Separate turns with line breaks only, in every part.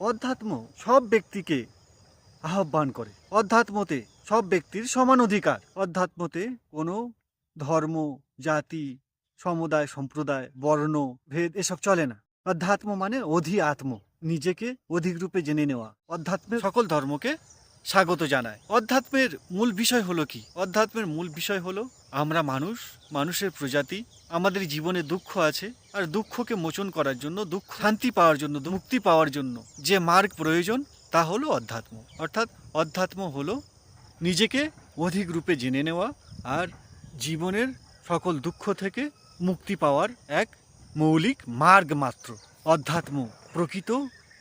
অধ্যাত্ম সব ব্যক্তিকে আহ্বান করে। অধ্যাত্মতে সব ব্যক্তির সমান অধিকার। অধ্যাত্মতে কোনো ধর্ম, জাতি, সমুদায়, সম্প্রদায়, বর্ণ, ভেদ এসব চলে না। অধ্যাত্ম মানে অধি আত্ম নিজেকে অধিক রূপে জেনে নেওয়া। অধ্যাত্মের সকল ধর্মকে স্বাগত জানায়। অধ্যাত্মের মূল বিষয় হলো কি? অধ্যাত্মের মূল বিষয় হলো, আমরা মানুষ, মানুষের প্রজাতি, আমাদের জীবনে দুঃখ আছে আর দুঃখকে মোচন করার জন্য, দুঃখ, শান্তি পাওয়ার জন্য মুক্তি পাওয়ার জন্য যে মার্গ প্রয়োজন, তা হলো অধ্যাত্ম। অর্থাৎ অধ্যাত্ম হলো নিজেকে অধিক রূপে জেনে নেওয়া আর জীবনের সকল দুঃখ থেকে মুক্তি পাওয়ার এক মৌলিক মার্গ মাত্র। অধ্যাত্ম প্রকৃত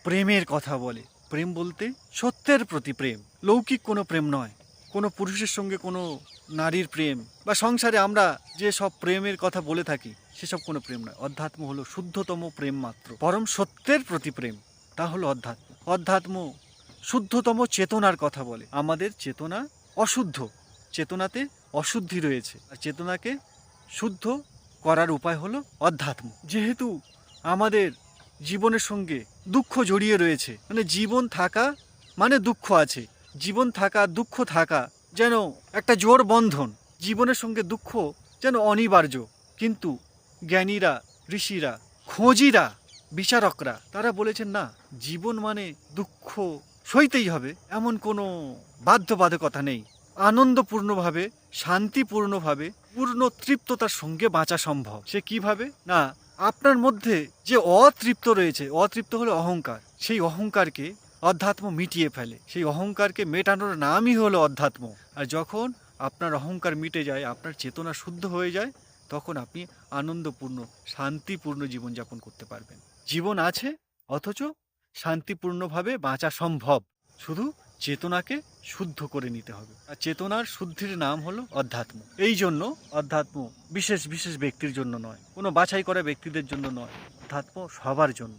প্রেমের কথা বলে। প্রেম বলতে সত্যের প্রতি প্রেম। লৌকিক কোনো প্রেম নয়। কোনো পুরুষের সঙ্গে কোনো নারীর প্রেম বা সংসারে আমরা যে সব প্রেমের কথা বলে থাকি, সেসব কোনো প্রেম নয়। অধ্যাত্ম হলো শুদ্ধতম প্রেম মাত্র। পরম সত্যের প্রতি প্রেম, তা হলো অধ্যাত্ম। অধ্যাত্ম শুদ্ধতম চেতনার কথা বলে। আমাদের চেতনা অশুদ্ধ। চেতনাতে অশুদ্ধি রয়েছে। আর চেতনাকে শুদ্ধ করার উপায় হলো অধ্যাত্ম। যেহেতু আমাদের জীবনের সঙ্গে দুঃখ জড়িয়ে রয়েছে। মানে জীবন থাকা মানে দুঃখ আছে। জীবন থাকা, দুঃখ থাকা যেন একটা জোর বন্ধন। জীবনের সঙ্গে দুঃখ যেন অনিবার্য। কিন্তু জ্ঞানীরা, ঋষিরা, খোঁজিরা, বিচারকরা, তারা বলেছেন, না, জীবন মানে দুঃখ সইতেই হবে। এমন কোনো বাধ্যবাধকতা নেই। আনন্দপূর্ণভাবে, শান্তিপূর্ণভাবে, পূর্ণ তৃপ্ততার সঙ্গে বাঁচা সম্ভব। সে কীভাবে? না, আপনার মধ্যে যে অতৃপ্ত রয়েছে, অতৃপ্ত হলো অহংকার। সেই অহংকারকে অধ্যাত্ম মিটিয়ে ফেলে। সেই অহংকারকে মেটানোর নামই হলো অধ্যাত্ম। আর যখন আপনার অহংকার মিটে যায়, আপনার চেতনা শুদ্ধ হয়ে যায়, তখন আপনি আনন্দপূর্ণ, শান্তিপূর্ণ জীবনযাপন করতে পারবেন। জীবন আছে, অথচ শান্তিপূর্ণভাবে বাঁচা সম্ভব। শুধু চেতনাকে শুদ্ধ করে নিতে হবে। আর চেতনার শুদ্ধির নাম হলো অধ্যাত্ম। এই জন্য অধ্যাত্ম বিশেষ বিশেষ ব্যক্তির জন্য নয়। কোনো বাছাই করা ব্যক্তিদের জন্য নয়। অধ্যাত্ম সবার জন্য।